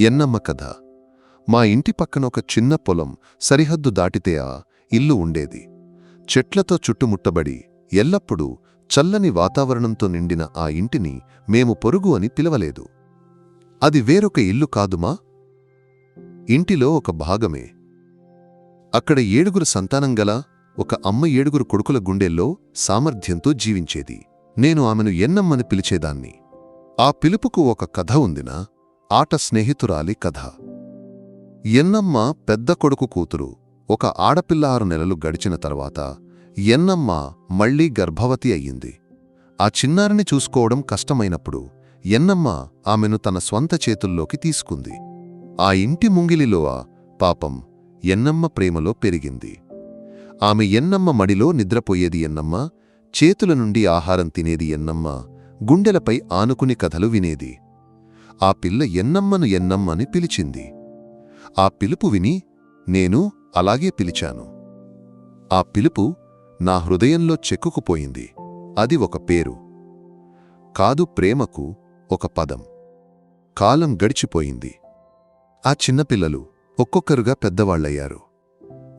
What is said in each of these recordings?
ఎన్నమ్మ కథ. మా ఇంటి పక్కన ఒక చిన్న పొలం సరిహద్దు దాటితే ఆ ఇల్లు ఉండేది. చెట్లతో చుట్టుముట్టబడి ఎల్లప్పుడూ చల్లని వాతావరణంతో నిండిన ఆ ఇంటిని మేము పొరుగు అని పిలవలేదు. అది వేరొక ఇల్లు కాదుమా ఇంటిలో ఒక భాగమే. అక్కడ ఏడుగురు సంతానం గల ఒక అమ్మ ఏడుగురు కొడుకుల గుండెల్లో సామర్థ్యంతో జీవించేది. నేను ఆమెను ఎన్నమ్మని పిలిచేదాన్ని. ఆ పిలుపుకు ఒక కథ ఉందినా ఆట స్నేహితురాలి కథ. ఎన్నమ్మ పెద్ద కొడుకు కూతురు ఒక ఆడపిల్ల ఆరు నెలలు గడిచిన తర్వాత ఎన్నమ్మ మళ్ళీ గర్భవతి అయ్యింది. ఆ చిన్నారిని చూసుకోవడం కష్టమైనప్పుడు ఎన్నమ్మ ఆమెను తన స్వంత చేతుల్లోకి తీసుకుంది. ఆ ఇంటి ముంగిలిలో పాపం ఎన్నమ్మ ప్రేమలో పెరిగింది. ఆమె ఎన్నమ్మ మడిలో నిద్రపోయేది ఎన్నమ్మ చేతుల నుండి ఆహారం తినేది ఎన్నమ్మ గుండెలపై ఆనుకుని కథలు వినేది. ఆ పిల్ల ఎన్నమ్మను ఎన్నమ్మని పిలిచింది. ఆ పిలుపు విని నేను అలాగే పిలిచాను. ఆ పిలుపు నా హృదయంలో చెక్కుకుపోయింది. అది ఒక పేరు. కాదు ప్రేమకు ఒక పదం. కాలం గడిచిపోయింది. ఆ చిన్నపిల్లలు ఒక్కొక్కరుగా పెద్దవాళ్ళయ్యారు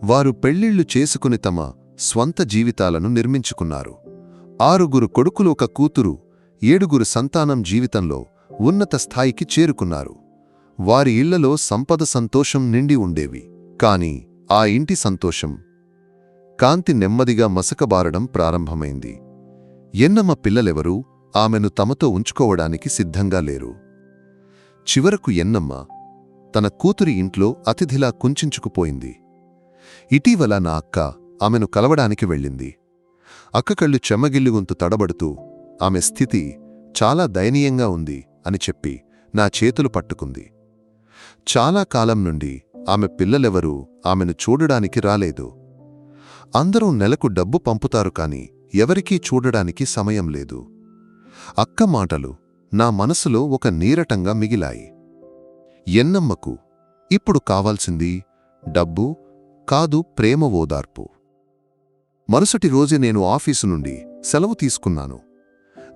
వారు పెళ్ళిళ్ళు చేసుకుని తమ స్వంత జీవితాలను నిర్మించుకున్నారు. ఆరుగురు కొడుకులు ఒక కూతురు ఏడుగురు సంతానం జీవితంలో ఉన్నత స్థాయికి చేరుకున్నారు. వారి ఇళ్ళలో సంపద సంతోషం నిండి ఉండేవి. కాని ఆ ఇంటి సంతోషం కాంతి నెమ్మదిగా మసకబారడం ప్రారంభమైంది. ఎన్నమ్మ పిల్లలెవరూ ఆమెను తమతో ఉంచుకోవడానికి సిద్ధంగా లేరు. చివరకు ఎన్నమ్మ తన కూతురి ఇంట్లో అతిథిలా కుంచుకుపోయింది ఇటీవల నా అక్క ఆమెను కలవడానికి వెళ్ళింది. అక్క కళ్ళు చెమ్మగిల్లుగొంతు తడబడుతూ ఆమె స్థితి చాలా దయనీయంగా ఉంది. అని చెప్పి నా చేతులు పట్టుకుంది. చాలా కాలం నుండి ఆమె పిల్లలెవరూ ఆమెను చూడడానికి రాలేదు. అందరూ నెలకు డబ్బు పంపుతారు కాని ఎవరికీ చూడడానికి సమయం లేదు. అక్క మాటలు నా మనసులో ఒక నీరటంగా మిగిలాయి. ఎన్నమ్మకు ఇప్పుడు కావాల్సింది డబ్బు కాదు ప్రేమ ఓదార్పు. మరుసటి రోజే నేను ఆఫీసు నుండి సెలవు తీసుకున్నాను.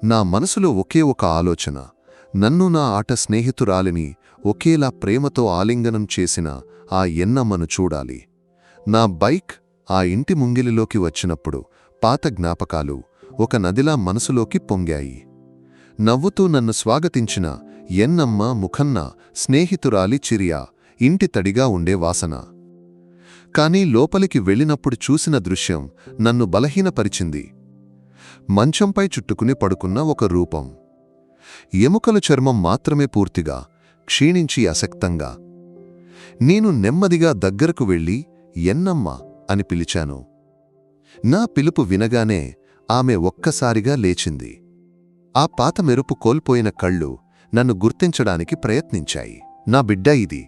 నా మనసులో ఒకే ఒక ఆలోచన నన్ను నా ఆట స్నేహితురాలిని ఒకేలా ప్రేమతో ఆలింగనం చేసిన ఆ ఎన్నమ్మను చూడాలి. నా బైక్ ఆ ఇంటి ముంగిలిలోకి వచ్చినప్పుడు పాత జ్ఞాపకాలు ఒక నదిలా మనసులోకి పొంగాయి. నవ్వుతూ నన్ను స్వాగతించిన ఎన్నమ్మ ముఖన్న స్నేహితురాలి చిరియా ఇంటి తడిగా ఉండే వాసన. కాని లోపలికి వెళ్ళినప్పుడు చూసిన దృశ్యం నన్ను బలహీనపరిచింది. మంచంపై చుట్టుకుని పడుకున్న ఒక రూపం. ఎముకల చర్మం మాత్రమే పూర్తిగా క్షీణించి అసక్తంగా. నేను నెమ్మదిగా దగ్గరకు వెళ్ళి ఎన్నమ్మ అని పిలిచాను. నా పిలుపు వినగానే ఆమె ఒక్కసారిగా లేచింది. ఆ పాత మెరుపు కోల్పోయిన కళ్ళు నన్ను గుర్తించడానికి ప్రయత్నించాయి. నా బిడ్డ ఇది.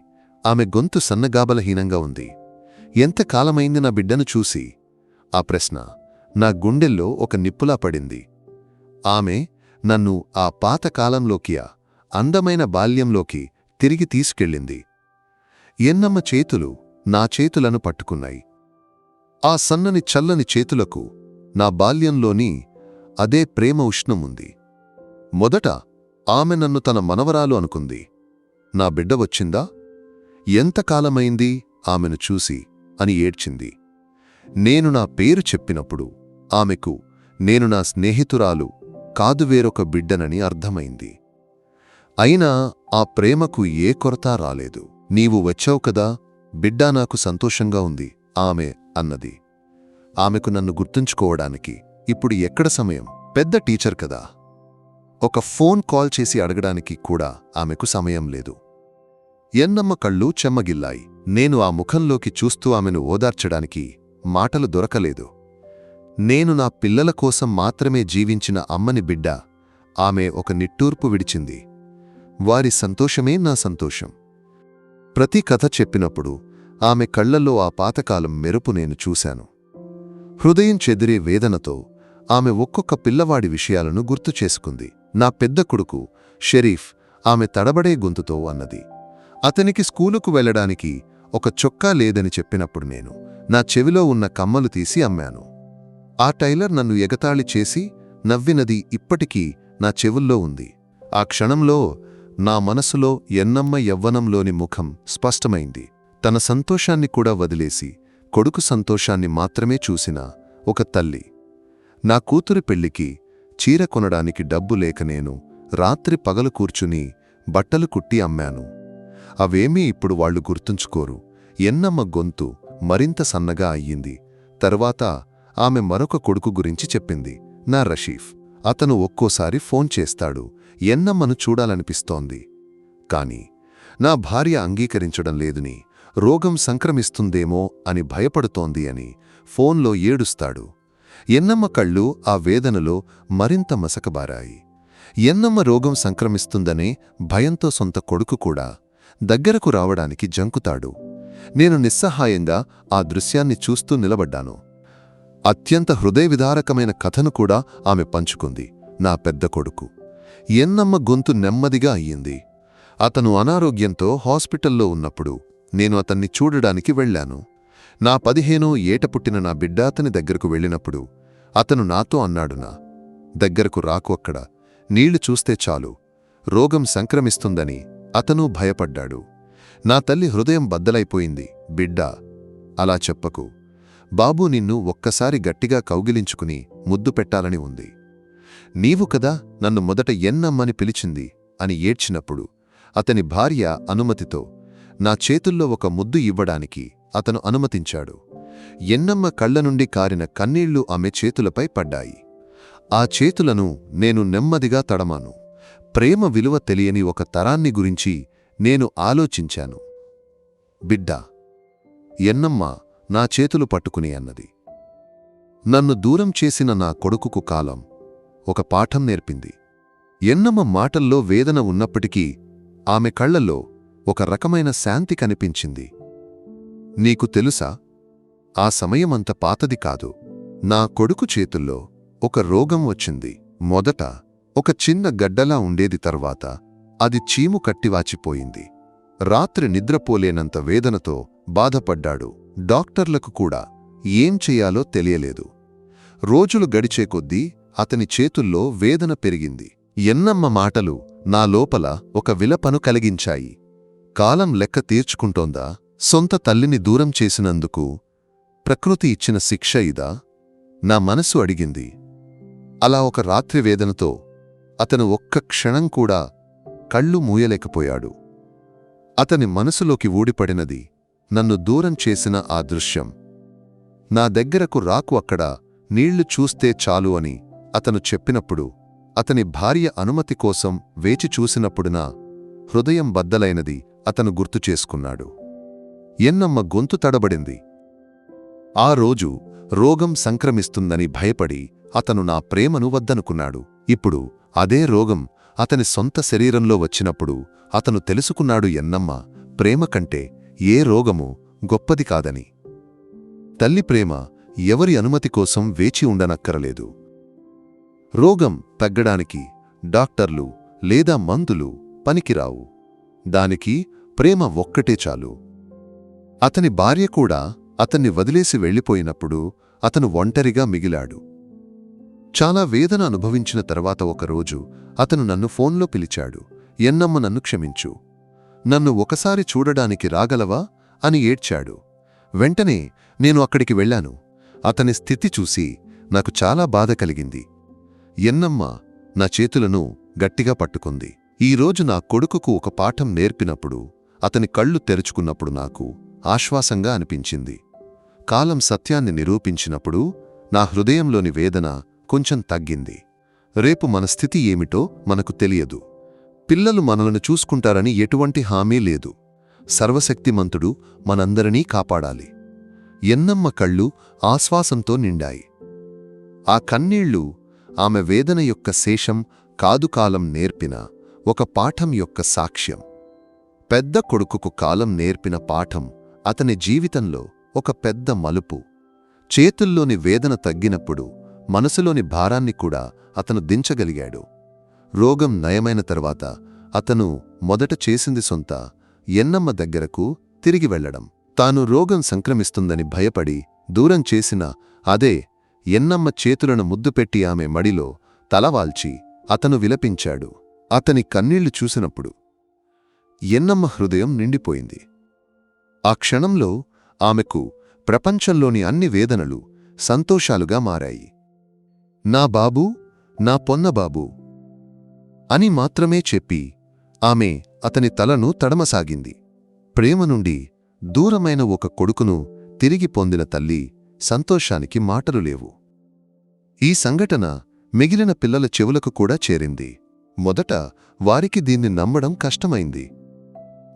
ఆమె గొంతు సన్నగాబలహీనంగా ఉంది. ఎంతకాలమైంది నా బిడ్డను చూసి? ఆ ప్రశ్న నా గుండెల్లో ఒక నిప్పులా పడింది. ఆమె నన్ను ఆ పాతకాలంలోకియా ఆ అందమైన బాల్యంలోకి తిరిగి తీసుకెళ్ళింది. ఎన్నమ్మ చేతులు నా చేతులను పట్టుకున్నాయి. ఆ సన్నని చల్లని చేతులకు నా బాల్యంలోని అదే ప్రేమ ఉష్ణముంది. మొదట ఆమె నన్ను తన మనవరాలు అనుకుంది. నా బిడ్డ వచ్చిందా? ఎంతకాలమైంది ఆమెను చూసి అని ఏడ్చింది. నేను నా పేరు చెప్పినప్పుడు ఆమెకు నేను నా స్నేహితురాలు కాదు వేరొక బిడ్డనని అర్థమైంది. అయినా ఆ ప్రేమకు ఏ కొరత రాలేదు. నీవు వచ్చావు కదా బిడ్డా నాకు సంతోషంగా ఉంది ఆమె అన్నది. ఆమెకు నన్ను గుర్తుంచుకోవడానికి ఇప్పుడు ఎక్కడ సమయం? పెద్ద టీచర్ కదా. ఒక ఫోన్ కాల్ చేసి అడగడానికి కూడా ఆమెకు సమయం లేదు. ఎన్నమ్మ కళ్ళు చెమ్మగిల్లాయి. నేను ఆ ముఖంలోకి చూస్తూ ఆమెను ఓదార్చడానికి మాటలు దొరకలేదు. నేను నా పిల్లల కోసం మాత్రమే జీవించిన అమ్మని బిడ్డ. ఆమె ఒక నిట్టూర్పు విడిచింది. వారి సంతోషమే నా సంతోషం. ప్రతి కథ చెప్పినప్పుడు ఆమె కళ్ళల్లో ఆ పాతకాలం మెరుపు నేను చూశాను. హృదయం చెదిరే వేదనతో ఆమె ఒక్కొక్క పిల్లవాడి విషయాలను గుర్తు చేసుకుంది. నా పెద్ద కొడుకు షెరీఫ్ ఆమె తడబడే గొంతుతో అన్నది. అతనికి స్కూలుకు వెళ్ళడానికి ఒక చొక్కా లేదని చెప్పినప్పుడు నేను నా చెవిలో ఉన్న కమ్మలు తీసి అమ్మాను. ఆ టైలర్ నన్ను ఎగతాళి చేసి నవ్వినది ఇప్పటికీ నా చెవుల్లో ఉంది. ఆ క్షణంలో నా మనసులో ఎన్నమ్మ యవ్వనంలోని ముఖం స్పష్టమైంది. తన సంతోషాన్ని కూడా వదిలేసి కొడుకు సంతోషాన్ని మాత్రమే చూసిన ఒక తల్లి. నా కూతురి పెళ్ళికి చీర కొనడానికి డబ్బు లేక నేను రాత్రి పగలు కూర్చుని బట్టలు కుట్టి అమ్మాను. అవేమీ ఇప్పుడు వాళ్ళు గుర్తుంచుకోరు. ఎన్నమ్మ గొంతు మరింత సన్నగా అయ్యింది. తర్వాత ఆమె మరొక కొడుకు గురించి చెప్పింది. నా రషీఫ్ అతను ఒక్కోసారి ఫోన్ చేస్తాడు. ఎన్నమ్మను చూడాలనిపిస్తోంది. కాని నా భార్య అంగీకరించడం లేదని రోగం సంక్రమిస్తుందేమో అని భయపడుతోంది అని ఫోన్లో ఏడుస్తాడు. ఎన్నమ్మ కళ్ళు ఆ వేదనలో మరింత మసకబారాయి. ఎన్నమ్మ రోగం సంక్రమిస్తుందనే భయంతో సొంత కొడుకు కూడా దగ్గరకు రావడానికి జంకుతాడు. నేను నిస్సహాయంగా ఆ దృశ్యాన్ని చూస్తూ నిలబడ్డాను. అత్యంత హృదయవిదారకమైన కథను కూడా ఆమె పంచుకుంది నా పెద్ద కొడుకు. ఎన్నమ్మ గొంతు నెమ్మదిగా అయ్యింది. అతను అనారోగ్యంతో హాస్పిటల్లో ఉన్నప్పుడు నేను అతన్ని చూడడానికి వెళ్ళాను. నా పదిహేనో ఏట పుట్టిన నా బిడ్డ అతని దగ్గరకు వెళ్ళినప్పుడు అతను నాతో అన్నాడునా దగ్గరకు రాకు అక్కడ. నీళ్ళు చూస్తే చాలు. రోగం సంక్రమిస్తుందని అతను భయపడ్డాడు. నా తల్లి హృదయం బద్దలైపోయింది. బిడ్డా అలా చెప్పకు. బాబూ నిన్ను ఒక్కసారి గట్టిగా కౌగిలించుకుని ముద్దు పెట్టాలని ఉంది. నీవు కదా నన్ను మొదట ఎన్నమ్మని పిలిచింది అని ఏడ్చినప్పుడు అతని భార్య అనుమతితో నా చేతుల్లో ఒక ముద్దు ఇవ్వడానికి అతను అనుమతించాడు. ఎన్నమ్మ కళ్ళ నుండి కారిన కన్నీళ్ళు ఆమె చేతులపై పడ్డాయి. ఆ చేతులను నేను నెమ్మదిగా తడమాను. ప్రేమ విలువ తెలియని ఒక తరాన్ని గురించి నేను ఆలోచించాను. బిడ్డా ఎన్నమ్మ నా చేతులు పట్టుకుని అన్నది. నన్ను దూరం చేసిన నా కొడుకుకు కాలం ఒక పాఠం నేర్పింది. ఎన్నమ్మ మాటల్లో వేదన ఉన్నప్పటికీ ఆమె కళ్ళల్లో ఒక రకమైన శాంతి కనిపించింది. నీకు తెలుసా? ఆ సమయమంత పాతది కాదు. నా కొడుకు చేతుల్లో ఒక రోగం వచ్చింది. మొదట ఒక చిన్న గడ్డలా ఉండేది తర్వాత అది చీము కట్టివాచిపోయింది రాత్రి నిద్రపోలేనంత వేదనతో బాధపడ్డాడు. డాక్టర్లకు కూడా ఏం చెయ్యాలో తెలియలేదు. రోజులు గడిచే కొద్దీ అతని చేతుల్లో వేదన పెరిగింది. ఎన్నమ్మ మాటలు నా లోపల ఒక విలపను కలిగించాయి. కాలం లెక్క తీర్చుకుంటోందా? సొంత తల్లిని దూరం చేసినందుకు ప్రకృతి ఇచ్చిన శిక్ష ఇదా? నా మనసు అడిగింది. అలా ఒక రాత్రి వేదనతో అతను ఒక్క క్షణం కూడా కళ్ళు మూయలేకపోయాడు. అతని మనసులోకి ఊడిపడినది నన్ను దూరం చేసిన ఆ దృశ్యం. నా దగ్గరకు రాకు అక్కడ నీళ్ళు చూస్తే చాలు అని అతను చెప్పినప్పుడు అతని భార్య అనుమతి కోసం వేచి చూసినప్పుడునా హృదయం బద్దలైనది అతను గుర్తు చేసుకున్నాడు. ఎన్నమ్మ గొంతు తడబడింది. ఆ రోజు రోగం సంక్రమిస్తుందని భయపడి అతను నా ప్రేమను వద్దనుకున్నాడు. ఇప్పుడు అదే రోగం అతని సొంత శరీరంలో వచ్చినప్పుడు అతను తెలుసుకున్నాడు ఎన్నమ్మ ప్రేమ కంటే ఏ రోగము గొప్పది కాదని. తల్లి ప్రేమ ఎవరి అనుమతి కోసం వేచి ఉండనక్కరలేదు. రోగం తగ్గడానికి డాక్టర్లు లేదా మందులు పనికిరావు. దానికి ప్రేమ ఒక్కటే చాలు. అతని భార్య కూడా అతన్ని వదిలేసి వెళ్ళిపోయినప్పుడు అతను ఒంటరిగా మిగిలాడు. చాలా వేదన అనుభవించిన తర్వాత ఒకరోజు అతను నన్ను ఫోన్లో పిలిచాడు. ఎన్నమ్మ నన్ను క్షమించు. నన్ను ఒకసారి చూడడానికి రాగలవా? అని ఏడ్చాడు. వెంటనే నేను అక్కడికి వెళ్ళాను. అతని స్థితి చూసి నాకు చాలా బాధ కలిగింది. ఎన్నమ్మ నా చేతులను గట్టిగా పట్టుకుంది. ఈరోజు నా కొడుకుకు ఒక పాఠం నేర్పినప్పుడు అతని కళ్ళు తెరుచుకున్నప్పుడు నాకు ఆశ్వాసంగా అనిపించింది. కాలం సత్యాన్ని నిరూపించినప్పుడు నా హృదయంలోని వేదన కొంచెం తగ్గింది. రేపు మన స్థితి ఏమిటో మనకు తెలియదు. పిల్లలు మనలను చూసుకుంటారని ఎటువంటి హామీ లేదు. సర్వశక్తిమంతుడు మనందరినీ కాపాడాలి. ఎన్నమ్మ కళ్ళు ఆశ్వాసంతో నిండాయి. ఆ కన్నీళ్ళు ఆమె వేదన యొక్క శేషం కాదుకాలం నేర్పిన ఒక పాఠం యొక్క సాక్ష్యం. పెద్ద కొడుకుకు కాలం నేర్పిన పాఠం అతని జీవితంలో ఒక పెద్ద మలుపు. చేతుల్లోని వేదన తగ్గినప్పుడు మనసులోని భారాన్ని కూడా అతను దించగలిగాడు. రోగం నయమైన తర్వాత అతను మొదట చేసింది సొంత ఎన్నమ్మ దగ్గరకు తిరిగి వెళ్ళడం తాను రోగం సంక్రమిస్తుందని భయపడి దూరం చేసిన అదే ఎన్నమ్మ చేతులను ముద్దుపెట్టి ఆమె మడిలో తలవాల్చి అతను విలపించాడు. అతని కన్నీళ్ళు చూసినప్పుడు ఎన్నమ్మ హృదయం నిండిపోయింది. ఆ క్షణంలో ఆమెకు ప్రపంచంలోని అన్ని వేదనలు సంతోషాలుగా మారాయి. నా బాబూ నా పొన్నబాబూ అని మాత్రమే చెప్పి ఆమె అతని తలను తడమసాగింది. ప్రేమ నుండి దూరమైన ఒక కొడుకును తిరిగి పొందిన తల్లి సంతోషానికి మాటలు లేవు. ఈ సంఘటన మిగిలిన పిల్లల చెవులకు కూడా చేరింది. మొదట వారికి దీన్ని నమ్మడం కష్టమైంది.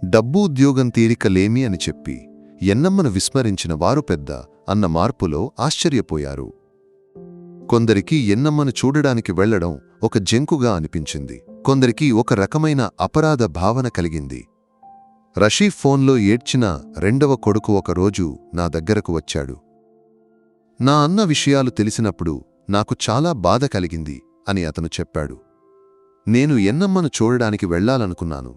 డబ్బు ఉద్యోగం తీరిక లేమి అని చెప్పి ఎన్నమ్మను విస్మరించిన వారు పెద్ద అన్న మార్పులో ఆశ్చర్యపోయారు. కొందరికి ఎన్నమ్మను చూడడానికి వెళ్ళడం ఒక జంకుగా అనిపించింది. కొందరికి ఒక రకమైన అపరాధ భావన కలిగింది. రషీఫ్ ఫోన్లో ఏడ్చిన రెండవ కొడుకు ఒకరోజు నా దగ్గరకు వచ్చాడు. నా అన్న విషయాలు తెలిసినప్పుడు నాకు చాలా బాధ కలిగింది అని అతను చెప్పాడు. నేను ఎన్నమ్మను చూడడానికి వెళ్ళాలనుకున్నాను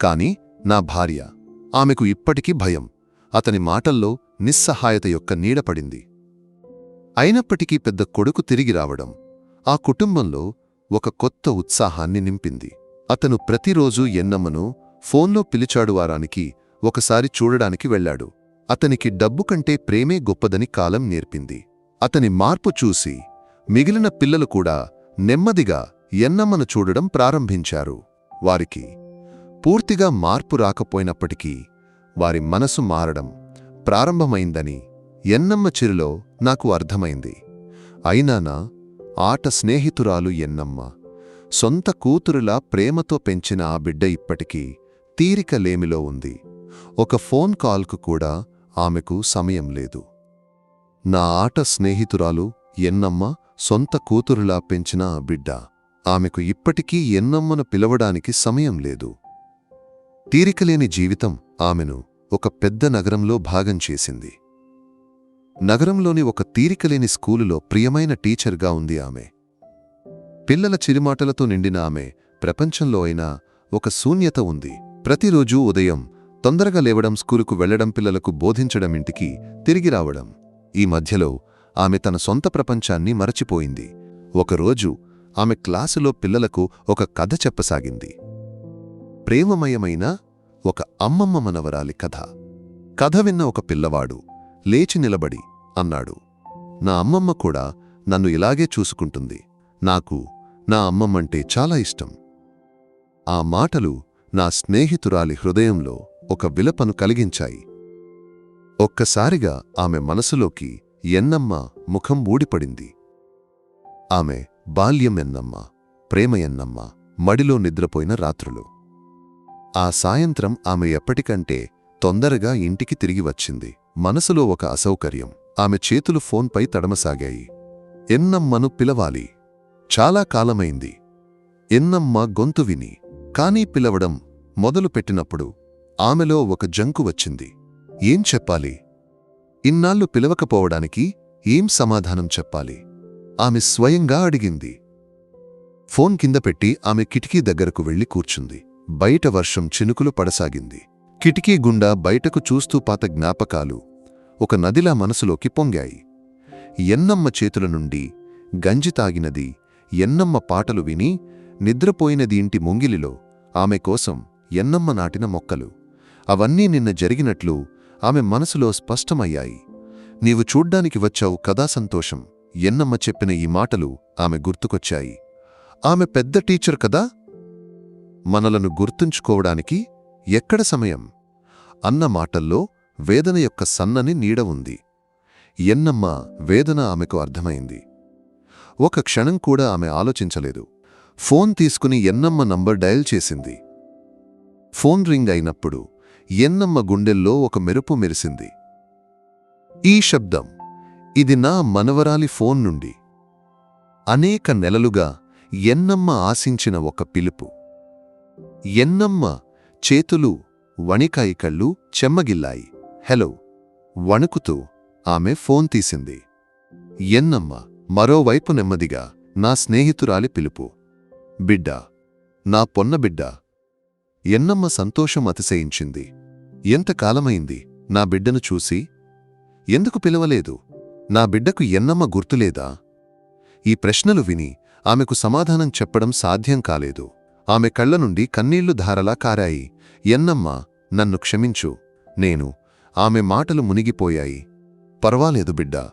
కాని నా భార్య ఆమెకు ఇప్పటికీ భయం. అతని మాటల్లో నిస్సహాయత యొక్క నీడపడింది అయినప్పటికీ పెద్ద కొడుకు తిరిగి రావడం ఆ కుటుంబంలో ఒక కొత్త ఉత్సాహాన్ని నింపింది. అతను ప్రతిరోజూ ఎన్నమ్మను ఫోన్లో పిలిచాడు వారానికి ఒకసారి చూడడానికి వెళ్ళాడు. అతనికి డబ్బు కంటే ప్రేమే గొప్పదని కాలం నేర్పింది. అతని మార్పు చూసి మిగిలిన పిల్లలు కూడా నెమ్మదిగా ఎన్నమ్మను చూడడం ప్రారంభించారు. వారికి పూర్తిగా మార్పు రాకపోయినప్పటికీ వారి మనసు మారడం ప్రారంభమైందని ఎన్నమ్మ చిరులో నాకు అర్థమైంది. అయినానా ఆట స్నేహితురాలు ఎన్నమ్మ. సొంత కూతురులా ప్రేమతో పెంచిన ఆ బిడ్డ ఇప్పటికీ తీరిక లేమిలో ఉంది. ఒక ఫోన్ కాల్కు కూడా ఆమెకు సమయం లేదు. నా ఆట స్నేహితురాలు ఎన్నమ్మ సొంత కూతురులా పెంచిన ఆ బిడ్డ. ఆమెకు ఇప్పటికీ ఎన్నమ్మను పిలవడానికి సమయం లేదు. తీరికలేని జీవితం ఆమెను ఒక పెద్ద నగరంలో భాగం చేసింది. నగరంలోని ఒక తీరికలేని స్కూలులో ప్రియమైన టీచర్గా ఉంది ఆమె. పిల్లల చిరుమాటలతో నిండిన ఆమె ప్రపంచంలో అయినా ఒక శూన్యత ఉంది. ప్రతిరోజూ ఉదయం తొందరగా లేవడం స్కూలుకు వెళ్ళడం పిల్లలకు బోధించడం ఇంటికి తిరిగి రావడం. ఈ మధ్యలో ఆమె తన సొంత ప్రపంచాన్ని మరచిపోయింది. ఒకరోజు ఆమె క్లాసులో పిల్లలకు ఒక కథ చెప్పసాగింది. ప్రేమమయమైన ఒక అమ్మమ్మ మనవరాలి కథ. కథ విన్న ఒక పిల్లవాడు లేచి నిలబడి అన్నాడు. నా అమ్మమ్మ కూడా నన్ను ఇలాగే చూసుకుంటుంది. నాకు నా అమ్మమ్మంటే చాలా ఇష్టం. ఆ మాటలు నా స్నేహితురాలి హృదయంలో ఒక విలపను కలిగించాయి. ఒక్కసారిగా ఆమె మనసులోకి ఎన్నమ్మ ముఖం ఊడిపడింది. ఆమె బాల్యం ఎన్నమ్మ ప్రేమ ఎన్నమ్మ మడిలో నిద్రపోయిన రాత్రులు. ఆ సాయంత్రం ఆమె ఎప్పటికంటే తొందరగా ఇంటికి తిరిగి వచ్చింది. మనసులో ఒక అసౌకర్యం. ఆమె చేతులు ఫోన్పై తడమసాగాయి. ఎన్నమ్మను పిలవాలి. చాలా కాలమైంది. ఎన్నమ్మ గొంతు విని కానీ పిలవడం మొదలుపెట్టినప్పుడు ఆమెలో ఒక జంకు వచ్చింది. ఏం చెప్పాలి? ఇన్నాళ్ళు పిలవకపోవడానికి ఏం సమాధానం చెప్పాలి? ఆమె స్వయంగా అడిగింది. ఫోన్ కింద పెట్టి ఆమె కిటికీ దగ్గరకు వెళ్ళి కూర్చుంది. బయట వర్షం చినుకులు పడసాగింది. కిటికీ గుండా బయటకు చూస్తూ పాత జ్ఞాపకాలు ఒక నదిలా మనసులోకి పొంగాయి. ఎన్నమ్మ చేతుల నుండి గంజి తాగినది ఎన్నమ్మ పాటలు విని నిద్రపోయినది ఇంటి ముంగిలిలో ఆమె కోసం ఎన్నమ్మ నాటిన మొక్కలు. అవన్నీ నిన్న జరిగినట్లు ఆమె మనసులో స్పష్టమయ్యాయి. నీవు చూడ్డానికి వచ్చావు కదా సంతోషం ఎన్నమ్మ చెప్పిన ఈ మాటలు ఆమె గుర్తుకొచ్చాయి. ఆమె పెద్ద టీచర్ కదా? మనలను గుర్తుంచుకోవడానికి ఎక్కడ సమయం? అన్న మాటల్లో వేదన యొక్క సన్నని నీడ ఉంది. ఎన్నమ్మ వేదన ఆమెకు అర్థమైంది. ఒక క్షణం కూడా ఆమె ఆలోచించలేదు. ఫోన్ తీసుకుని ఎన్నమ్మ నంబర్ డయల్ చేసింది. ఫోన్ రింగ్ అయినప్పుడు ఎన్నమ్మ గుండెల్లో ఒక మెరుపు మెరిసింది. ఈ శబ్దం ఇది నా మనవరాలి ఫోన్ నుండి. అనేక నెలలుగా ఎన్నమ్మ ఆశించిన ఒక పిలుపు. ఎన్నమ్మ చేతులు వణికాయి కళ్ళు చెమ్మగిల్లాయి. హలో. వణుకుతూ ఆమె ఫోన్ తీసింది. ఎన్నమ్మ మరోవైపు నెమ్మదిగా నా స్నేహితురాలి పిలుపు. బిడ్డ నా పొన్న బిడ్డ. ఎన్నమ్మ సంతోషం అతిశయించింది. ఎంతకాలమైంది నా బిడ్డను చూసి? ఎందుకు పిలవలేదు? నా బిడ్డకు ఎన్నమ్మ గుర్తులేదా? ఈ ప్రశ్నలు విని ఆమెకు సమాధానం చెప్పడం సాధ్యం కాలేదు. ఆమె కళ్ళ నుండి కన్నీళ్ళు ధారలా కారాయి. ఎన్నమ్మా నన్ను క్షమించు. నేను ఆమె మాటలు మునిగిపోయాయి. పర్వాలేదు బిడ్డా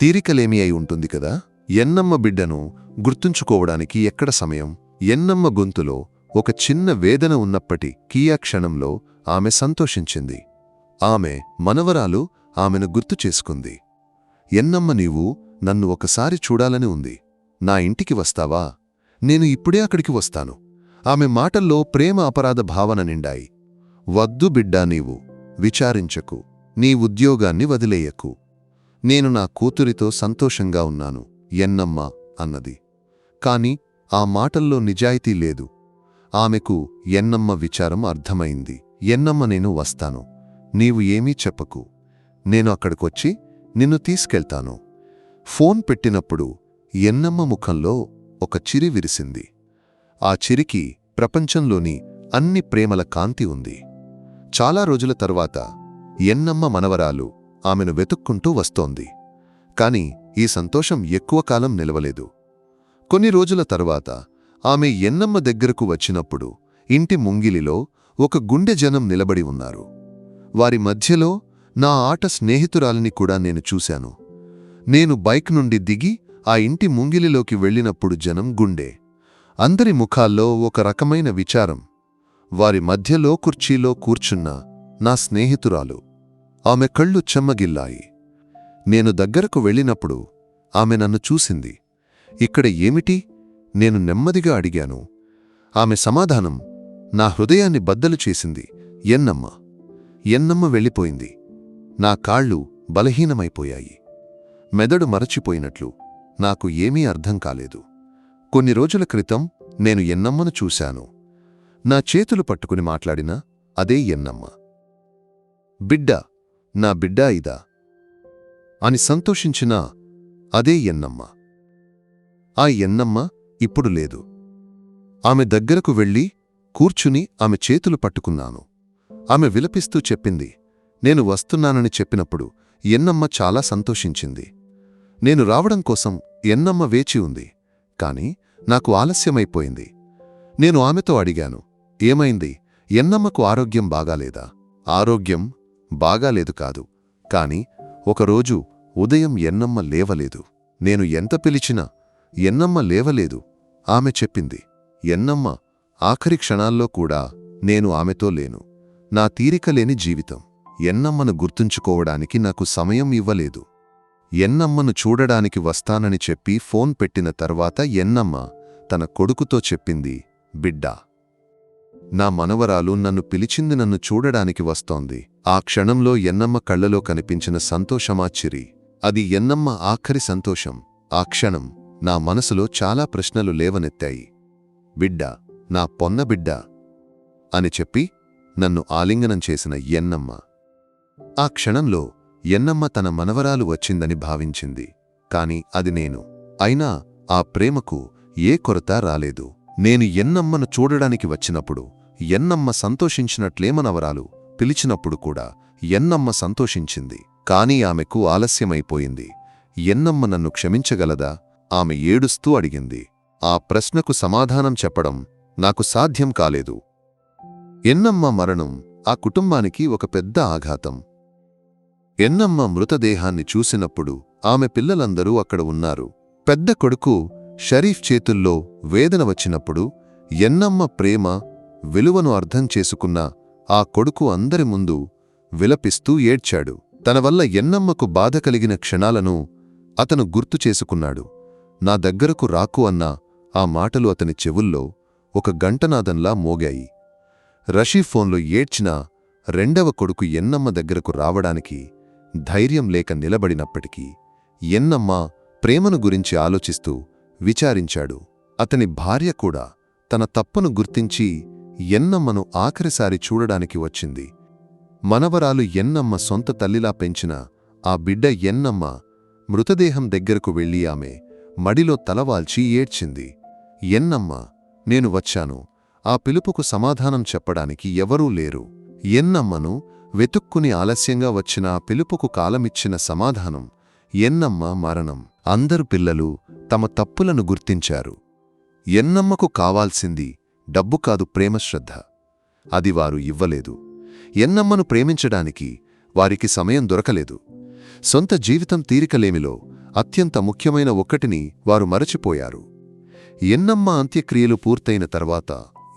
తీరికలేమి అయి ఉంటుంది కదా? ఎన్నమ్మ బిడ్డను గుర్తుంచుకోవడానికి ఎక్కడ సమయం? ఎన్నమ్మ గొంతులో ఒక చిన్న వేదన ఉన్నప్పటి కీయా క్షణంలో ఆమె సంతోషించింది. ఆమె మనవరాలు ఆమెను గుర్తు చేసుకుంది. ఎన్నమ్మ నీవు నన్ను ఒకసారి చూడాలని ఉంది. నా ఇంటికి వస్తావా? నేను ఇప్పుడే అక్కడికి వస్తాను. ఆమె మాటల్లో ప్రేమ అపరాధ భావన నిండాయి. వద్దు బిడ్డా నీవు విచారించకు. నీ ఉద్యోగాన్ని వదిలేయకు. నేను నా కూతురితో సంతోషంగా ఉన్నాను ఎన్నమ్మా అన్నది. కాని ఆ మాటల్లో నిజాయితీ లేదు. ఆమెకు ఎన్నమ్మ విచారం అర్థమైంది. ఎన్నమ్మ నేను వస్తాను. నీవు ఏమీ చెప్పకు. నేను అక్కడికొచ్చి నిన్ను తీసుకెళ్తాను. ఫోన్ పెట్టినప్పుడు ఎన్నమ్మ ముఖంలో ఒక చిరి విరిసింది. ఆ చిరికి ప్రపంచంలోని అన్ని ప్రేమల కాంతి ఉంది. చాలా రోజుల తరువాత ఎన్నమ్మ మనవరాలు ఆమెను వెతుక్కుంటూ వస్తోంది. కాని ఈ సంతోషం ఎక్కువ కాలం నిలవలేదు. కొన్ని రోజుల తరువాత ఆమె ఎన్నమ్మ దగ్గరకు వచ్చినప్పుడు ఇంటి ముంగిలిలో ఒక గుండె జనం నిలబడి ఉన్నారు. వారి మధ్యలో నా ఆట స్నేహితురాలిని కూడా నేను చూశాను. నేను బైక్ నుండి దిగి ఆ ఇంటి ముంగిలిలోకి వెళ్ళినప్పుడు జనం గుండె. అందరి ముఖాల్లో ఒక రకమైన విచారం. వారి మధ్యలో కుర్చీలో కూర్చున్న నా స్నేహితురాలు. ఆమె కళ్ళు చెమ్మగిల్లాయి. నేను దగ్గరకు వెళ్ళినప్పుడు ఆమె నన్ను చూసింది. ఇక్కడ ఏమిటి? నేను నెమ్మదిగా అడిగాను. ఆమె సమాధానం నా హృదయాన్ని బద్దలు చేసింది. ఎన్నమ్మ? ఎన్నమ్మ వెళ్ళిపోయింది. నా కాళ్ళు బలహీనమైపోయాయి. మెదడు మరచిపోయినట్లు నాకు ఏమీ అర్థం కాలేదు. కొన్ని రోజుల క్రితం నేను ఎన్నమ్మను చూశాను. నా చేతులు పట్టుకుని మాట్లాడిన అదే ఎన్నమ్మ. బిడ్డ నా బిడ్డ ఇదా అని సంతోషించిన అదే ఎన్నమ్మ. ఆ ఎన్నమ్మ ఇప్పుడు లేదు. ఆమె దగ్గరకు వెళ్ళి కూర్చుని ఆమె చేతులు పట్టుకున్నాను. ఆమె విలపిస్తూ చెప్పింది నేను వస్తున్నానని చెప్పినప్పుడు ఎన్నమ్మ చాలా సంతోషించింది. నేను రావడం కోసం ఎన్నమ్మ వేచి ఉంది. కాని నాకు ఆలస్యమైపోయింది. నేను ఆమెతో అడిగాను ఏమైంది? ఎన్నమ్మకు ఆరోగ్యం బాగాలేదా? ఆరోగ్యం బాగాలేదు కాదు. కాని ఒకరోజు ఉదయం ఎన్నమ్మ లేవలేదు. నేను ఎంత పిలిచినా ఎన్నమ్మ లేవలేదు. ఆమె చెప్పింది ఎన్నమ్మ ఆఖరి క్షణాల్లో కూడా నేను ఆమెతో లేను. నా తీరికలేని జీవితం. ఎన్నమ్మను గుర్తుంచుకోవడానికి నాకు సమయం ఇవ్వలేదు. ఎన్నమ్మను చూడడానికి వస్తానని చెప్పి ఫోన్ పెట్టిన తర్వాత ఎన్నమ్మ తన కొడుకుతో చెప్పింది బిడ్డా నా మనవరాలు నన్ను పిలిచింది నన్ను చూడడానికి వస్తోంది. ఆ క్షణంలో ఎన్నమ్మ కళ్ళలో కనిపించిన సంతోషమాచ్చిరి అది ఎన్నమ్మ ఆఖరి సంతోషం. ఆ క్షణం నా మనసులో చాలా ప్రశ్నలు లేవనెత్తాయి. బిడ్డ నా పొన్న బిడ్డ అని చెప్పి నన్ను ఆలింగనం చేసిన ఎన్నమ్మ. ఆ క్షణంలో ఎన్నమ్మ తన మనవరాలు వచ్చిందని భావించింది. కాని అది నేను. అయినా ఆ ప్రేమకు ఏ కొరత రాలేదు. నేను ఎన్నమ్మను చూడడానికి వచ్చినప్పుడు ఎన్నమ్మ సంతోషించినట్లేమనవరాలు పిలిచినప్పుడు కూడా ఎన్నమ్మ సంతోషించింది. కాని ఆమెకు ఆలస్యమైపోయింది. ఎన్నమ్మ నన్ను క్షమించగలదా? ఆమె ఏడుస్తూ అడిగింది. ఆ ప్రశ్నకు సమాధానం చెప్పడం నాకు సాధ్యం కాలేదు. ఎన్నమ్మ మరణం ఆ కుటుంబానికి ఒక పెద్ద ఆఘాతం. ఎన్నమ్మ మృతదేహాన్ని చూసినప్పుడు ఆమె పిల్లలందరూ అక్కడ ఉన్నారు. పెద్ద కొడుకు షరీఫ్ చేతుల్లో వేదన వచ్చినప్పుడు ఎన్నమ్మ ప్రేమ విలువను అర్థం చేసుకున్న ఆ కొడుకు అందరి ముందు విలపిస్తూ ఏడ్చాడు. తన వల్ల ఎన్నమ్మకు బాధ కలిగిన క్షణాలను అతను గుర్తు చేసుకున్నాడు. నా దగ్గరకు రాకు అన్న ఆ మాటలు అతని చెవుల్లో ఒక గంటనాదంలా మోగాయి. రషీ ఫోన్లో ఏడ్చిన రెండవ కొడుకు ఎన్నమ్మ దగ్గరకు రావడానికి ధైర్యం లేక నిలబడినప్పటికీ ఎన్నమ్మ ప్రేమను గురించి ఆలోచిస్తూ విచారించాడు. అతని భార్య కూడా తన తప్పును గుర్తించి ఎన్నమ్మను ఆఖరిసారి చూడడానికి వచ్చింది. మనవరాలు ఎన్నమ్మ సొంత తల్లిలా పెంచిన ఆ బిడ్డ ఎన్నమ్మ మృతదేహం దగ్గరకు వెళ్ళి ఆమె మడిలో తలవాల్చి ఏడ్చింది. ఎన్నమ్మ నేను వచ్చాను. ఆ పిలుపుకు సమాధానం చెప్పడానికి ఎవరూ లేరు. ఎన్నమ్మను వెతుక్కుని ఆలస్యంగా వచ్చిన ఆ పిలుపుకు కాలమిచ్చిన సమాధానం ఎన్నమ్మ మరణం. అందరు పిల్లలు తమ తప్పులను గుర్తించారు. ఎన్నమ్మకు కావాల్సింది డబ్బు కాదు ప్రేమశ్రద్ధ అది వారు ఇవ్వలేదు. ఎన్నమ్మను ప్రేమించడానికి వారికి సమయం దొరకలేదు. సొంత జీవితం తీరికలేమిలో అత్యంత ముఖ్యమైన ఒక్కటిని వారు మరచిపోయారు. ఎన్నమ్మ అంత్యక్రియలు పూర్తయిన తర్వాత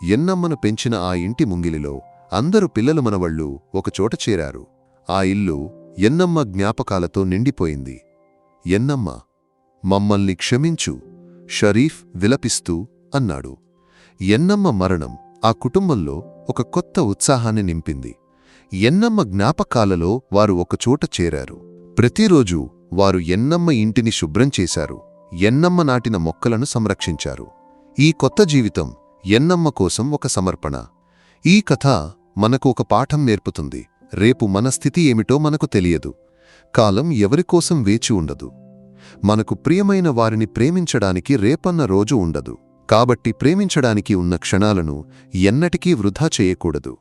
ఎన్నమ్మను పెంచిన ఆ ఇంటి ముంగిలిలో అందరు పిల్లలు మనవళ్ళు ఒకచోట చేరారు. ఆ ఇల్లు ఎన్నమ్మ జ్ఞాపకాలతో నిండిపోయింది. ఎన్నమ్మ మమ్మల్ని క్షమించు షరీఫ్ విలపిస్తూ అన్నాడు. ఎన్నమ్మ మరణం ఆ కుటుంబంలో ఒక కొత్త ఉత్సాహాన్ని నింపింది. ఎన్నమ్మ జ్ఞాపకాలలో వారు ఒకచోట చేరారు. ప్రతిరోజూ వారు ఎన్నమ్మ ఇంటిని శుభ్రం చేశారు. ఎన్నమ్మ నాటిన మొక్కలను సంరక్షించారు. ఈ కొత్త జీవితం ఎన్నమ్మ కోసం ఒక సమర్పణ. ఈ కథ మనకు ఒక పాఠం నేర్పుతుంది. రేపు మన స్థితి ఏమిటో మనకు తెలియదు. కాలం ఎవరికోసం వేచి ఉండదు. మనకు ప్రియమైన వారిని ప్రేమించడానికి రేపన్న రోజు ఉండదు. కాబట్టి ప్రేమించడానికి ఉన్న క్షణాలను ఎన్నటికీ వృధా చేయకూడదు.